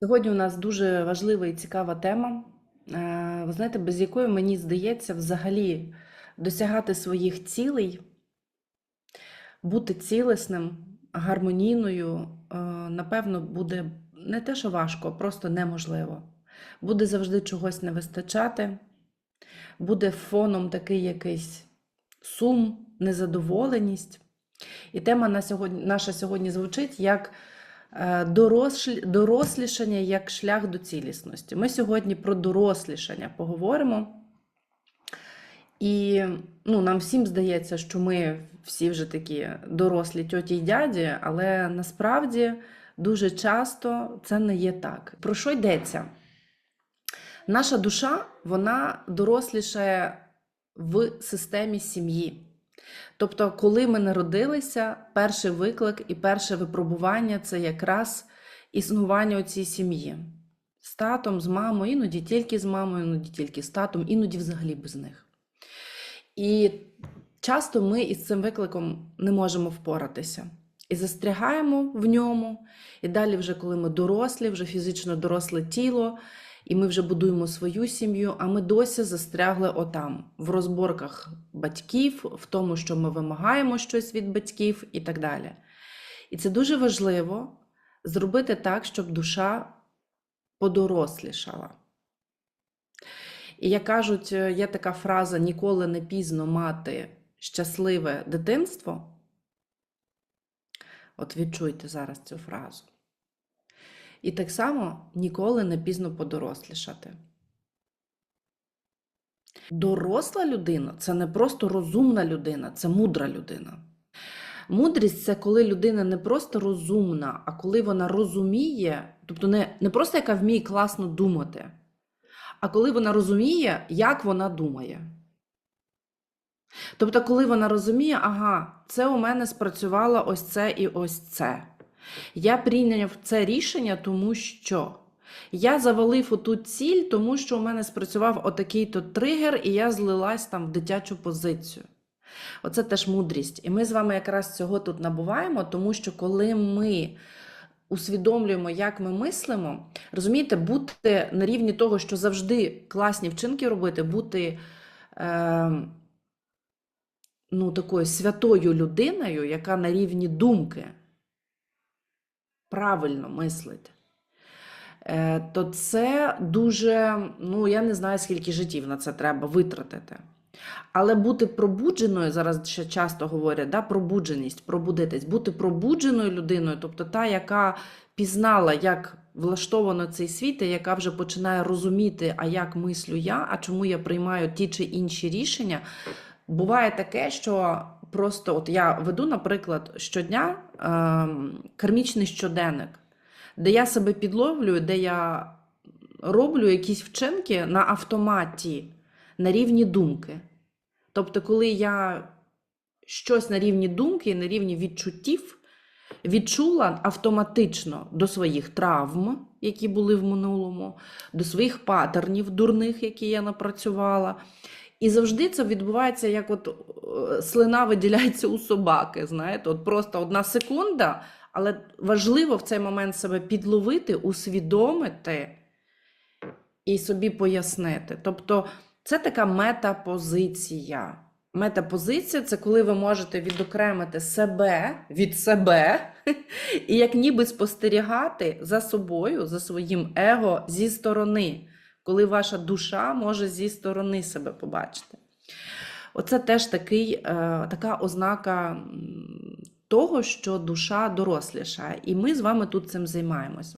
Сьогодні у нас дуже важлива і цікава тема, е, ви знаєте, без якої, мені здається, взагалі досягати своїх цілей, бути цілісним, гармонійною, е, напевно, буде не те, що важко, просто неможливо. Буде завжди чогось не вистачати, буде фоном такий якийсь сум, незадоволеність. І тема на сьогодні, наша сьогодні звучить як дорослішання як шлях до цілісності. Ми сьогодні про дорослішання поговоримо. І ну, нам всім здається, що ми всі вже такі дорослі тьоті й дяді, але насправді дуже часто це не є так. Про що йдеться? Наша душа, вона дорослішає в системі сім'ї. Тобто, коли ми народилися, перший виклик і перше випробування це якраз існування у цій сім'ї. З татом, з мамою, іноді тільки з мамою, іноді тільки з татом, іноді взагалі без них. І часто ми із цим викликом не можемо впоратися. І застрягаємо в ньому. І далі, вже коли ми дорослі, вже фізично доросле тіло, і ми вже будуємо свою сім'ю, а ми досі застрягли отам, в розборках батьків, в тому, що ми вимагаємо щось від батьків і так далі. І це дуже важливо зробити так, щоб душа подорослішала. І як кажуть, е, є така фраза ніколи не пізно мати щасливе дитинство. От відчуйте зараз цю фразу. І так само ніколи не пізно подорослішати. Доросла людина це не просто розумна людина, це мудра людина. Мудрість це коли людина не просто розумна, а коли вона розуміє, тобто не, не просто яка вміє класно думати, а коли вона розуміє, як вона думає. Тобто, коли вона розуміє, ага, це у мене спрацювало ось це і ось це. Я прийняв це рішення, тому що я завалив оту ціль, тому що у мене спрацював отакий-то тригер, і я злилась там в дитячу позицію. Оце теж мудрість. І ми з вами якраз цього тут набуваємо, тому що коли ми усвідомлюємо, як ми мислимо, розумієте, бути на рівні того, що завжди класні вчинки робити, бути. Е, Ну, такою святою людиною, яка на рівні думки правильно мислить, е, то це дуже, ну, я не знаю, скільки життів на це треба витратити. Але бути пробудженою, зараз ще часто говорять, да, пробудженість, пробудитись, бути пробудженою людиною, тобто та, яка пізнала, як влаштовано цей світ, і яка вже починає розуміти, а як мислю я, а чому я приймаю ті чи інші рішення. Буває таке, що просто от я веду, наприклад, щодня е, кармічний щоденник, де я себе підловлюю, де я роблю якісь вчинки на автоматі, на рівні думки. Тобто, коли я щось на рівні думки, на рівні відчуттів відчула автоматично до своїх травм, які були в минулому, до своїх патернів дурних, які я напрацювала. І завжди це відбувається, як от е, слина виділяється у собаки. Знаєте, от просто одна секунда, але важливо в цей момент себе підловити, усвідомити і собі пояснити. Тобто це така метапозиція. Метапозиція це коли ви можете відокремити себе від себе і як ніби спостерігати за собою, за своїм его зі сторони коли ваша душа може зі сторони себе побачити. Оце теж такий, е, така ознака того, що душа дорослішає. І ми з вами тут цим займаємось.